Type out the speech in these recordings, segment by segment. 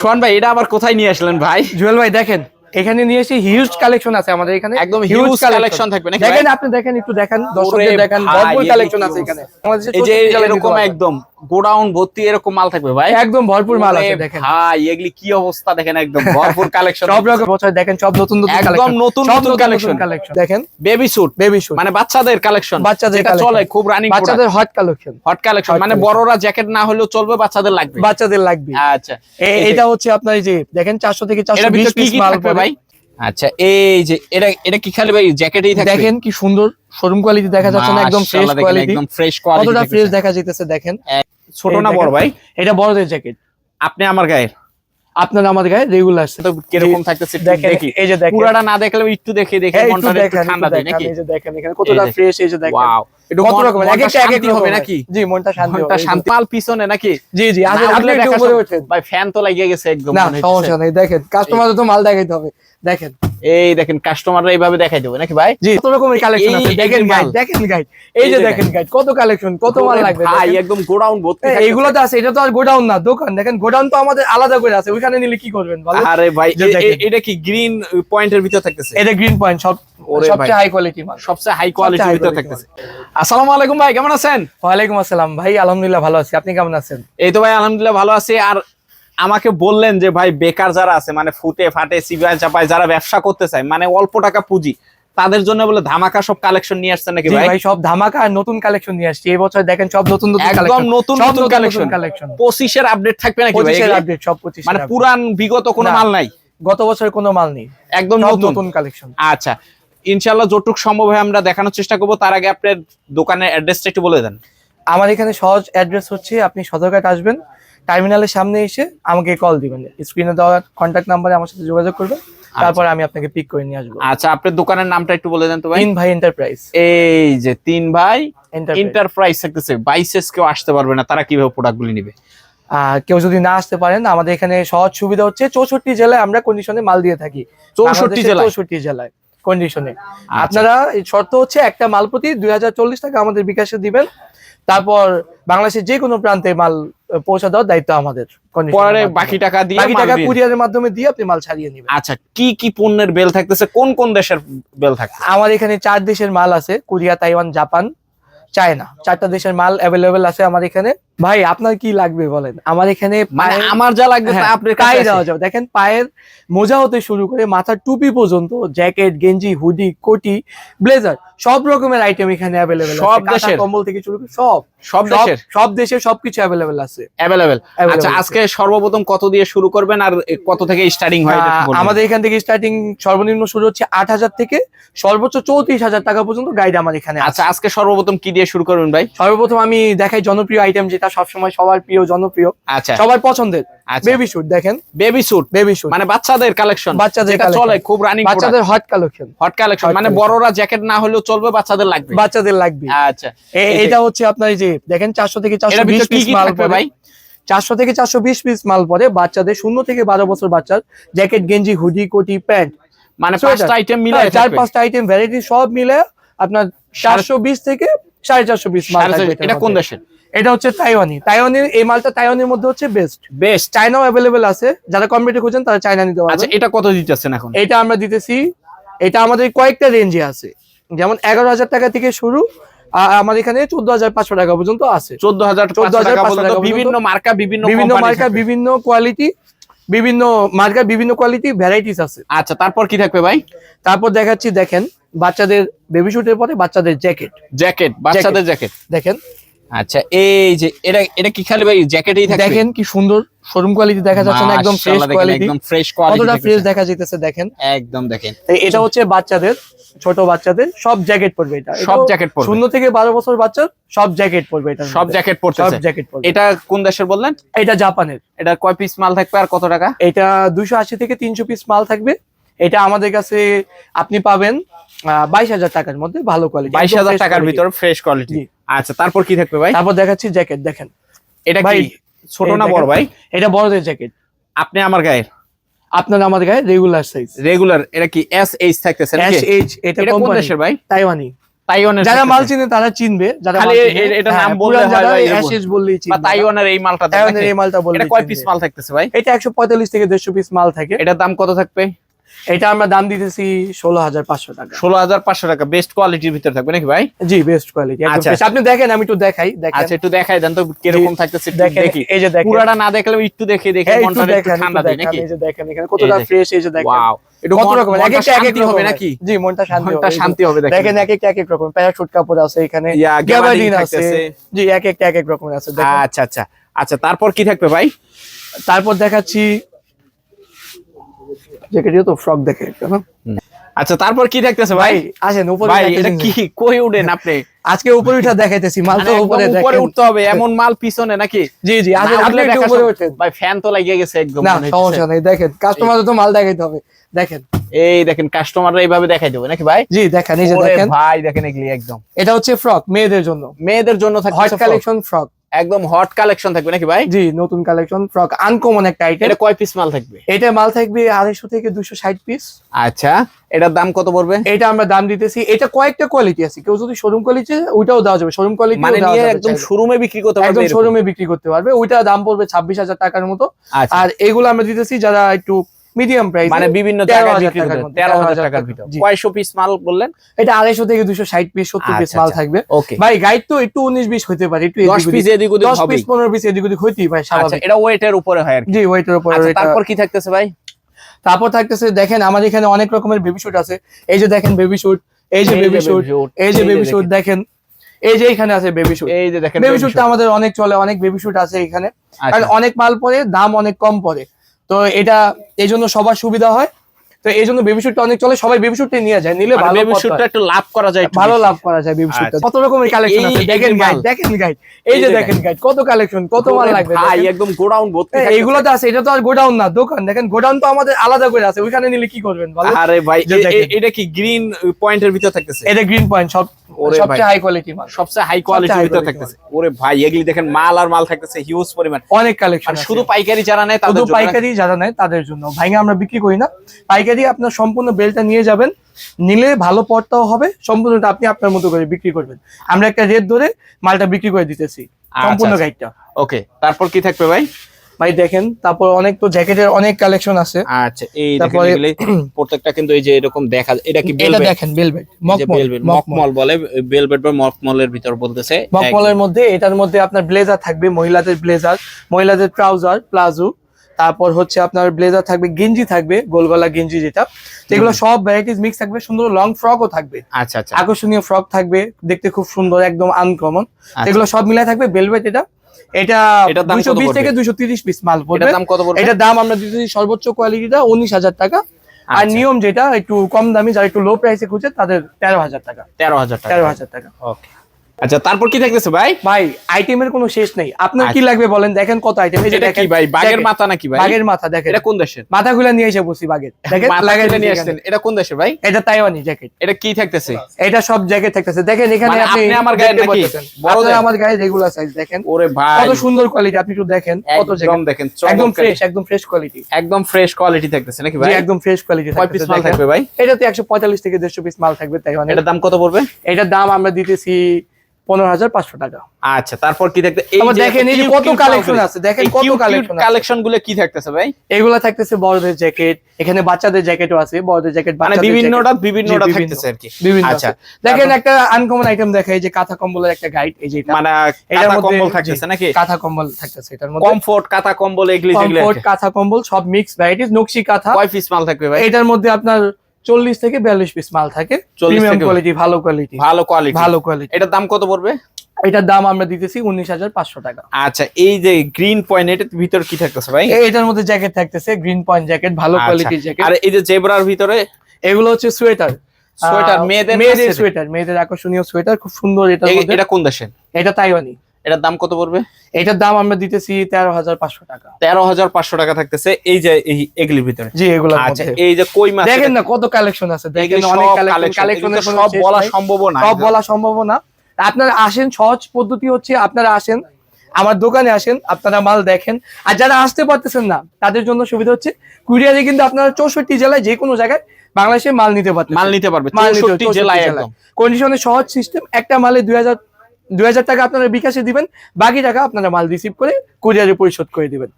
সোহান ভাই এটা আবার কোথায় নিয়ে আসলেন ভাই? জুয়েল ভাই দেখেন এখানে নিয়ে এসে হিউজ কালেকশন আছে আমাদের এখানে। একদম হিউজ কালেকশন থাকবে নাকি দেখেন আপনি দেখেন একটু দেখেন দর্শকদের দেখেন ভরপুর কালেকশন আছে এখানে। এই যে 64 জেলায় নিতে এরকম একদম গোডাউন ভর্তি এরকম মাল থাকবে ভাই? একদম ভরপুর মাল আছে দেখেন। ভাই এগুলি কি অবস্থা দেখেন একদম ভরপুর কালেকশন সব রকম বছর দেখেন সব নতুন নতুন একদম নতুন নতুন। কালেকশন দেখেন। বেবি স্যুট বেবি শুট মানে বাচ্চাদের কালেকশন বাচ্চাদের যেটা চলে খুব রানিং বাচ্চাদের হট কালেকশন হট কালেকশন মানে বড়রা জ্যাকেট না হলেও চলবে বাচ্চাদের লাগবে। বাচ্চাদের লাগবে। আচ্ছা। এটা হচ্ছে আপনার এই যে দেখেন চারশো থেকে চারশো এটার বিশ ভিতরে কি পিস মাল থাকবে ভাই? আচ্ছা এই যে এটা এটা কি খালি ভাই জ্যাকেটেই থাকবে? দেখেন কি সুন্দর শোরুম কোয়ালিটি দেখা যাচ্ছে না একদম ফ্রেশ কোয়ালিটি একদম ফ্রেশ কতটা ফ্রেশ দেখা যাইতেছে দেখেন। ছোট না বড় ভাই? এটা বড়দের জ্যাকেট আপনি আমার গায়ে? আপনার আমাদের গায়ে রেগুলার তো কীরকম থাকতেছে দেখি। এই যে দেখেন। পুরাটা না দেখলেও একটু দেখে দেখে মনটা একটু দেখেন, ঠান্ডা দেয় নাকি? এই যে দেখেন এখানে কতটা ফ্রেশ এই যে দেখেন। ওয়াও। একটু কত এক একটা এক এক হবে নাকি? জি মনটা শান্তি মনটা শান্তি মাল পিছনে নাকি? জি জি আপনি একটু উপরে ওঠেন ভাই ফ্যান তো লাগিয়ে গেছে একদম না সমস্যা নেই দেখেন। কাস্টমার তো মাল দেখাইতে হবে। দেখেন। এই দেখেন কাস্টমাররা এইভাবে দেখাই দেবে নাকি ভাই? জি কত রকমের কালেকশন আছে? দেখেন যে গাইড দেখেন গাইড এই যে যে দেখেন। গাইড কত কালেকশন কত মাল লাগবে ভাই একদম গোডাউন ভর্তি এইগুলো তো আছে এটা তো আর গোডাউন না দোকান। দেখেন গোডাউন তো আমাদের আলাদা করে আছে ওইখানে নিলে কি করবেন আরে ভাই। এটা কি গ্রিন পয়েন্টের ভিতর থাকতেছে? এটা গ্রিন পয়েন্ট সব সবচেয়ে হাই কোয়ালিটি মাল। সবচেয়ে হাই কোয়ালিটির high থাকতেছে। আসসালামু আলাইকুম ভাই কেমন আছেন? ওয়ালাইকুম আসসালাম ভাই আলহামদুলিল্লাহ ভালো আছি। আপনি কেমন আছেন? এই তো ভাই আলহামদুলিল্লাহ ভালো আছি। আর আমাকে বললেন যে ভাই বেকার যারা আছে মানে ফুটে ফাটে সিবিআই চাপায় যারা ব্যবসা করতে চায় মানে অল্প টাকা পুঁজি তাদের জন্য বলে ধামাকা সব কালেকশন নিয়ে আসছেন নাকি ভাই? ভাই সব ধামাকা আর নতুন কালেকশন নিয়ে আসছি। এই বছর দেখেন সব নতুন নতুন একদম নতুন নতুন কালেকশন কালেকশন পঁচিশের আপডেট থাকবে নাকি ভাই? আপডেট সব পঁচিশ মানে পুরান বিগত কোনো মাল নাই? গত বছরের কোনো মাল নেই। একদম নতুন। নতুন কালেকশন আচ্ছা। ইনশাল্লাহ যতটুক সম্ভব হয় আমরা দেখানোর চেষ্টা করব। তার আগে আপনার দোকানের অ্যাড্রেসটা একটু বলে দেন। আমার এখানে সহজ অ্যাড্রেস হচ্ছে আপনি সদরঘাট আসবেন টার্মিনালের সামনে এসে আমাকে কল দিবেন। স্ক্রিনে দেওয়া কন্ট্যাক্ট নাম্বারে আমার সাথে যোগাযোগ করবেন তারপর আমি আপনাকে পিক করে নিয়ে আসব। আচ্ছা আপনার দোকানের নামটা একটু বলে দেন তো ভাই। তিন ভাই এন্টারপ্রাইজ এই যে তিন ভাই এন্টারপ্রাইজ থাকতেছে। বাইসেস কেউ আসতে পারবে না তারা কীভাবে প্রোডাক্ট গুলি নিবে কেউ যদি না আসতে পারেন আমাদের এখানে সহজ সুবিধা হচ্ছে চৌষট্টি জেলায় আমরা কন্ডিশনে মাল দিয়ে থাকি। 64 জেলায়? চৌষট্টি জেলায়। কন্ডিশনে আচ্ছা। আপনারা শর্ত হচ্ছে একটা মাল প্রতি দুই হাজার চল্লিশ টাকা আমাদের বিকাশে দিবেন। তারপর বাংলাদেশের যে কোনো প্রান্তে মাল পৌঁছে দেওয়ার দায়িত্ব আমাদের পরে বাকি টাকা দিয়ে বাকি টাকা কুরিয়ারের মাধ্যমে দিয়ে আপনি মাল ছাড়িয়ে নেবেন। আচ্ছা কি কি পণ্যের বেল থাকতেছে? কোন কোন দেশের বেল থাকছে আমার এখানে চার দেশের মাল আছে কোরিয়া তাইওয়ান জাপান। চায়না। চারটা দেশের মাল অ্যাভেলেবেল আছে আমার এখানে। ভাই আপনার কি লাগবে বলেন? আমার এখানে মানে আমার যা লাগবে আপনি যাওয়া তাই দেওয়া যাবে। দেখেন পায়ের মোজা হতে শুরু করে মাথার টুপি পর্যন্ত জ্যাকেট গেঞ্জি হুডি কোটি ব্লেজার সব রকমের আইটেম এখানে অ্যাভেলেবেল সব দেশের? কম্বল থেকে শুরু করে সব। সব দেশের? সব দেশে সবকিছু অ্যাভেলেবেল আছে। অ্যাভেলেবেল আচ্ছা আজকে সর্বপ্রথম কত দিয়ে শুরু করবেন আর কত থেকে স্টার্টিং হয়? আমাদের এখান থেকে স্টার্টিং সর্বনিম্ন শুরু হচ্ছে আট হাজার থেকে সর্বোচ্চ চৌত্রিশ হাজার টাকা পর্যন্ত গাইড আমার এখানে আচ্ছা আজকে সর্বপ্রথম কি দিয়ে শুরু করবেন ভাই? সর্বপ্রথম আমি দেখাই জনপ্রিয় আইটেম যেটা সবসময় সবার প্রিয় জনপ্রিয়। আচ্ছা। সবার পছন্দের। বেবি শুট দেখেন। বেবি স্যুট বেবি শুট মানে বাচ্চাদের কালেকশন বাচ্চাদের চলে খুব রানিং বাচ্চাদের হট কালেকশন হট কালেকশন মানে বড়রা জ্যাকেট না হলেও চলবে বাচ্চাদের লাগবে। বাচ্চাদের লাগবে। আচ্ছা। এটা হচ্ছে আপনার এই যে দেখেন চারশো থেকে চারশো এটার বিশ ভিতর কি পিস মাল ভাই? চারশো থেকে চারশো বিশ পিস মাল পরে বাচ্চাদের শূন্য থেকে বারো বছর বাচ্চার জ্যাকেট গেঞ্জি হুডি কোটি প্যান্ট মানে। পাঁচটা আইটেম মিলে হ্যাঁ, চার পাঁচটা আইটেম ভ্যারাইটি সব মিলে আপনার চারশো বিশ থেকে সাড়ে চারশো পিস মাল এটা কোন। দেশের? এটা হচ্ছে তাইওয়ানি। তাইওয়ানের এই মালটা তাইওয়ানের মধ্যে হচ্ছে বেস্ট বেস্ট চায়নাও অ্যাভেলেবেল আছে। যারা কম্পিউটার খুঁজেন তারা চায়না নিতে আচ্ছা এটা কত দিতেছেন এখন? এটা আমরা দিতেছি এটা আমাদের কয়েকটা রেঞ্জে আছে। যেমন এগারো হাজার টাকা থেকে শুরু আমাদের এখানে চোদ্দ হাজার পাঁচশো টাকা পর্যন্ত আছে। চোদ্দ হাজার 14,500 টাকা টাকা পর্যন্ত পর্যন্ত বিভিন্ন মার্কা বিভিন্ন বিভিন্ন মার্কা বিভিন্ন কোয়ালিটি বিভিন্ন মার্কার বিভিন্ন কোয়ালিটি ভ্যারাইটিস আছে। আচ্ছা তারপর কি থাকবে ভাই? তারপর দেখাচ্ছি দেখেন। বাচ্চাদের বেবি শুটের পরে বাচ্চাদের জ্যাকেট জ্যাকেট বাচ্চাদের জ্যাকেট দেখেন। আচ্ছা এই যে এটা এটা কি খালি ভাই জ্যাকেটেই থাকবে? দেখেন কি সুন্দর শোরুম কোয়ালিটি দেখা যাচ্ছে না একদম ফ্রেশ কোয়ালিটি একদম ফ্রেশ কোয়ালিটি কতটা ফ্রেশ দেখা যাইতেছে দেখেন। একদম দেখেন। এটা হচ্ছে বাচ্চাদের ছোট বাচ্চাদের সব জ্যাকেট পরবে এটা। সব জ্যাকেট পড়বে শূন্য থেকে বারো বছর বাচ্চা সব জ্যাকেট পরবে এটা সব জ্যাকেট সব জ্যাকেট পড়বে এটা কোন দেশের বললেন? এটা জাপানের। এটা কয় পিস মাল থাকবে আর কত টাকা? এটা দুশো আশি থেকে তিনশো পিস মাল থাকবে। এটা আমাদের কাছে আপনি পাবেন বাইশ হাজার টাকার মধ্যে ভালো কোয়ালিটি বাইশ হাজার টাকার ভিতরে ফ্রেশ কোয়ালিটি আচ্ছা তারপর কি থাকবে ভাই? তারপর দেখাচ্ছি জ্যাকেট দেখেন। এটা ভাই, ছোট না বড় ভাই? এটা বড়দের জ্যাকেট আপনি আমার গায়ে আপনার আমার গায়ে রেগুলার সাইজ রেগুলার এটা কি এস এইচ থাকতেছে এস এইচ এটা কোন দেশের ভাই? তাইওয়ানি। তাইওয়ানের যারা মাল। চিনে তারা চিনবে। যারা খালি এটা হ্যাঁ, নাম বললে হয় ইয়ে অ্যাশেজ বললেই বা তাইওয়ানের এই মালটা তাইওয়ানের এই মালটা বললে এটা কয় পিস মাল থাকতেছে ভাই? এটা একশো পঁয়তাল্লিশ থেকে দেড়শো পিস মাল থাকে। এটার দাম কত থাকবে? এটা আমরা দাম দিতেছি ষোলো হাজার পাঁচশো টাকা। ষোলো হাজার পাঁচশো টাকা বেস্ট কোয়ালিটির ভিতরে থাকবে নাকি ভাই? জি বেস্ট কোয়ালিটি আচ্ছা। আপনি দেখেন আমি একটু দেখাই আচ্ছা একটু দেখাই দেন তো কীরকম থাকতেছে দেখি। এই যে দেখেন। পুরাটা না দেখলে একটু দেখে দেখে মনটা একটু ঠান্ডা দেয় নাকি? এই যে দেখেন এখানে কতটা ফ্রেশ এই যে দেখেন। ওয়াও একটু কত রকমের এক একটা এক এক হবে নাকি? জি মনটা শান্তি হবে মনটা শান্তি হবে দেখেন। দেখেন এক একটা এক এক রকম প্যারাশুট কাপড় আছে এখানে ইয়া, গ্যাবার্ডিন আছে। জি এক একটা এক এক রকমের আছে দেখেন। আচ্ছা আচ্ছা। আচ্ছা তারপর কি থাকবে ভাই? তারপর দেখাচ্ছি জ্যাকেটিও তো ফ্রক দেখে একটা না? আচ্ছা তারপর কি থাকতেছে ভাই? আসেন উপরে ভাই এটা। কি কই উঠেন আপনি? আজকে উপরে উঠা দেখাইতেছি মাল তো মানে উপরে একদম উপরে উঠতে হবে এমন মাল পিছনে নাকি? জি জি আসেন আপনি একটু উপরে ওঠেন ভাই ফ্যান তো লাগিয়ে গেছে একদম না সমস্যা নেই দেখেন কাস্টমার তো মাল দেখাইতে হবে দেখেন। এই দেখেন কাস্টমাররা এইভাবে দেখাই দেবে নাকি ভাই? জি দেখেন এই যে দেখেন। ভাই দেখেন এগুলি একদম। এটা হচ্ছে ফ্রক মেয়েদের জন্য। মেয়েদের জন্য হট থাকবে কালেকশন ফ্রক একদম হট কালেকশন থাকবে নাকি ভাই? জি নতুন কালেকশন ফ্রক আনকমন একটা আইটেম এটা কয় পিস মাল থাকবে? এটা মাল থাকবে আড়াইশো থেকে দুশো ষাট পিস আচ্ছা এটার দাম কত পড়বে? এটা আমরা দাম দিতেছি। এটা কয়েকটা কোয়ালিটি আছে। কেউ যদি শোরুম কোয়ালিটি ওইটাও দেওয়া যাবে। শোরুম কোয়ালিটি মানে নিয়ে একদম শোরুমে বিক্রি করতে পারবে একদম? শোরুমে বিক্রি করতে পারবে। ওইটা দাম পড়বে ছাব্বিশ হাজার টাকার মতো। আচ্ছা। আর এগুলো আমরা দিতেছি যারা একটু মিডিয়াম প্রাইস মানে বিভিন্ন জায়গায় বিক্রি হাজার 13,000 টাকার টাকা, ভিতর। কয়শো পিস মাল বললেন? এটা আড়াইশো থেকে দুশো ষাট পিস সত্তর পিস আচ্ছা, মাল আচ্ছা। থাকবে। ভাই গাইড তো একটু উনিশ বিশ হতে পারে একটু দশ পিস এদিক ওদিক দশ হবে পিস পনেরো পিস এদিক ওদিক হইতেই ভাই আচ্ছা স্বাভাবিক। এটা ওয়েটের উপরে হয় আর কি। জি ওইটার উপর আচ্ছা তারপর কি থাকতেছে ভাই? তারপর থাকতেছে দেখেন আমাদের এখানে অনেক রকমের বেবি শুট আছে। এই যে দেখেন বেবি শুট এই যে বেবি শুট এই যে বেবি শুট দেখেন। এই যে এখানে আছে বেবি শুট এই যে দেখেন বেবি শুটটা আমাদের অনেক চলে অনেক বেবি শুট আছে এখানে। আচ্ছা। কারণ অনেক মাল পরে দাম অনেক কম পড়ে তো এটা এই জন্য সবার সুবিধা হয়। তো এই জন্য বেবি শুটটা অনেক চলে সবাই বেবি শুটটা নিয়ে যায় নিলে ভালো বেবি শুটটা একটু লাভ করা যায় ভালো লাভ করা যায় বেবি শুটটা আচ্ছা। কত রকমের কালেকশন আছে? দেখেন গাইড দেখেন গাইড এই যে দেখেন গাইড কত কালেকশন কত মাল লাগবে ভাই একদম গোডাউন ভর্তি এই- থাকতেছে। এইগুলোতে আছে এটা তো আর গোডাউন না দোকান। দেখেন গোডাউন তো আমাদের আলাদা করে আছে ওইখানে নিলে কি করবেন বলো আরে ভাই। এটা কি গ্রিন পয়েন্টের ভিতর থাকতেছে? এটা গ্রিন পয়েন্ট সব। সবচেয়ে হাই কোয়ালিটি মাল। সবচেয়ে হাই কোয়ালিটির ভিতর থাকতেছে। ওরে ভাই এগুলি দেখেন মাল আর মাল থাকতেছে হিউজ পরিমাণ। অনেক কালেকশন আর শুধু পাইকারি যারা নেয় তাদের শুধু? পাইকারি যারা নেয় তাদের জন্য। ভাইঙ্গা আমরা বিক্রি করি না। পাইকারি আপনার সম্পূর্ণ বেলটা নিয়ে যাবেন। নিলে ভালো পড়তাও হবে সম্পূর্ণটা আপনি আপনার মতো করে বিক্রি করবেন। আমরা একটা রেট ধরে মালটা বিক্রি করে দিতেছি। সম্পূর্ণ আচ্ছা। গাইডটা ওকে তারপর কি থাকবে ভাই? ভাই দেখেন তারপর অনেক তো জ্যাকেটের অনেক কালেকশন আছে। আচ্ছা এই তারপরে- প্রত্যেকটা কিন্তু এই যে এরকম দেখা। এটা কি এটা দেখেন বেলভেট বেলভেট মকমল বলে বেলভেট বা মকমলের ভিতর বলতেছে। মকমলের মধ্যে এটার মধ্যে আপনার ব্লেজার থাকবে মহিলাদের ব্লেজার মহিলাদের ট্রাউজার প্লাজো। তারপর হচ্ছে আপনার ব্লেজার থাকবে গেঞ্জি থাকবে গোলগলা গেঞ্জি যেটা। এগুলো সব ভ্যারাইটিস মিক্স থাকবে সুন্দর লং ফ্রকও থাকবে। আচ্ছা আচ্ছা। আকর্ষণীয় ফ্রক থাকবে দেখতে খুব সুন্দর একদম আনকমন আচ্ছা। এগুলো সব মিলাই থাকবে বেলভেট এটা। এটা দুশো বিশ থেকে দুশো তিরিশ পিস মাল পড়বে। দাম কত এটা দাম আমরা দিতেছি সর্বোচ্চ কোয়ালিটিটা উনিশ হাজার টাকা। আর আচ্ছা। নিয়ম যেটা একটু কম দামি যারা একটু লো প্রাইসে খুঁজে তাদের তেরো হাজার টাকা। তেরো হাজার টাকা। তেরো হাজার টাকা। ওকে আচ্ছা তারপর কি থাকতেছে ভাই? ভাই আইটেমের কোনো শেষ নেই। আপনার কি আচ্ছা। লাগবে বলেন? দেখেন কত আইটেম এই যে দেখেন কি ভাই বাগের মাথা নাকি ভাই? বাঘের মাথা দেখেন। এটা কোন দেশের? মাথা গুলা নিয়ে এসে বসি বাঘের। দেখেন মাথা লাগাই নিয়ে আসছেন। এটা কোন দেশের ভাই? এটা তাইওয়ানি জ্যাকেট। এটা কি থাকতেছে? এটা সব জ্যাকেট থাকতেছে। দেখেন এখানে মানে আপনি আপনি আমার দেখতে নাকি? পাচ্ছেন। বড় আপনার আমার গায়ে রেগুলার সাইজ দেখেন। ওরে ভাই। কত সুন্দর কোয়ালিটি আপনি একটু দেখেন কত একদম দেখেন একদম ফ্রেশ একদম ফ্রেশ কোয়ালিটি একদম ফ্রেশ কোয়ালিটি থাকতেছে নাকি ভাই? একদম ফ্রেশ কোয়ালিটি কয় পিস মাল থাকবে ভাই? এটাতে একশো পঁয়তাল্লিশ থেকে দেড়শো পিস মাল থাকবে তাইওয়ানি এটার দাম কত পড়বে? এটার দাম আমরা দিতেছি পনেরো হাজার পাঁচশো টাকা। আচ্ছা তারপর কি দেখেন এই কত কালেকশন আছে দেখেন কত কালেকশন কালেকশনগুলো কি থাকতেছে ভাই? এগুলা থাকতেছে বড়দের জ্যাকেট এখানে বাচ্চাদের জ্যাকেটও আছে বড়দের জ্যাকেট মানে বিভিন্নটা বিভিন্নটা বিভিন্ন। থাকতেছে আর কি। বিভিন্ন আচ্ছা। দেখেন একটা আনকমন আইটেম দেখা এই যে কাঁথা কম্বলের একটা গাইড এই যে মানে কাঁথা কম্বল জি, থাকতেছে নাকি? কাঁথা কম্বল থাকতেছে এটার মধ্যে। কমফোর্ট কাঁথা কম্বল এগুলি যেগুলো কমফোর্ট কাঁথা কম্বল সব মিক্স ভ্যারাইটিস নকশি কাঁথা। কয় পিস মাল থাকবে ভাই? এটার মধ্যে আপনার চল্লিশ থেকে বিয়াল্লিশ পিস মাল থাকে। প্রিমিয়াম কোয়ালিটি ভালো কোয়ালিটি ভালো কোয়ালিটি ভালো কোয়ালিটি এটার দাম কত পড়বে? এটার দাম আমরা দিতেছি উনিশ হাজার পাঁচশো টাকা। আচ্ছা এই যে গ্রিন পয়েন্ট এটার ভিতর কি থাকতেছে ভাই? এটার মধ্যে জ্যাকেট থাকতেছে গ্রিন পয়েন্ট জ্যাকেট ভালো আচ্ছা। কোয়ালিটির জ্যাকেট আর এই যে জেব্রার ভিতরে? এগুলো হচ্ছে সোয়েটার সোয়েটার মেয়েদের মেয়েদের সোয়েটার মেয়েদের আকর্ষণীয় সোয়েটার খুব সুন্দর এটা এটা কোন দেশের? এটা তাইওয়ানি এটার দাম কত পড়বে? এটার দাম আমরা দিতেছি তেরো হাজার পাঁচশো টাকা। তেরো হাজার পাঁচশো টাকা থাকতেছে। এই যে এই এগুলির ভিতরে। জি এগুলো আচ্ছা এই যে কই মাছ দেখেন না কত কালেকশন আছে। দেখেন অনেক কালেকশন সব বলা সম্ভব না সব বলা সম্ভব না। আপনারা আসেন সহজ পদ্ধতি হচ্ছে আপনারা আসেন আমার দোকানে আসেন আপনারা মাল দেখেন। আর যারা আসতে পারতেছেন না তাদের জন্য সুবিধা হচ্ছে কুরিয়ারে কিন্তু আপনারা চৌষট্টি জেলায় যে কোনো জায়গায় বাংলাদেশে মাল নিতে পারতেন মাল নিতে পারবে জেলায় 64 একদম। কন্ডিশনে সহজ সিস্টেম একটা মালে দুই হাজার দুই হাজার টাকা আপনারা বিকাশে দিবেন বাকি টাকা আপনারা মাল রিসিভ করে কুরিয়ারে পরিশোধ করে দিবেন।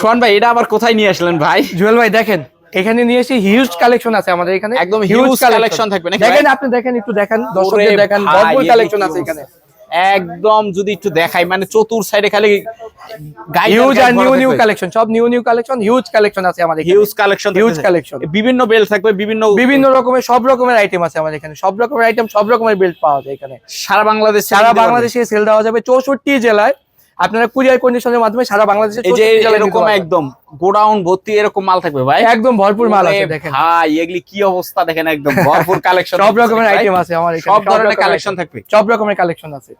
ফোন ভাই এটা আবার কোথায় নিয়ে আসলেন ভাই? জুয়েল ভাই দেখেন এখানে নিয়ে এসে হিউজ কালেকশন আছে আমাদের এখানে। একদম হিউজ কালেকশন থাকবে দেখেন আপনি দেখেন একটু দেখেন দর্শকদের দেখেন ভরপুর কালেকশন আছে এখানে। একদম যদি একটু দেখাই মানে চতুর সাইডে খালি হিউজ আর নিউ নিউ কালেকশন সব new new collection huge collection আছে আমাদের হিউজ কালেকশন হিউজ কালেকশন বিভিন্ন বেল থাকবে বিভিন্ন বিভিন্ন রকমের সব রকমের আইটেম আছে আমাদের এখানে। সব রকমের আইটেম সব রকমের বেল্ট পাওয়া যায় এখানে। সারা বাংলাদেশ সারা বাংলাদেশে সেল দেওয়া যাবে। চৌষট্টি জেলায় আপনারা কুরিয়ার কন্ডিশনের মাধ্যমে সারা বাংলাদেশে এই যে 64 জেলায় নিতে এরকম একদম গোডাউন ভর্তি এরকম মাল থাকবে ভাই? একদম ভরপুর মাল আছে দেখেন। ভাই এগুলি কি অবস্থা দেখেন একদম ভরপুর কালেকশন সব রকমের আইটেম আছে আমার এখানে সব ধরনের কালেকশন থাকবে। সব রকমের কালেকশন আছে।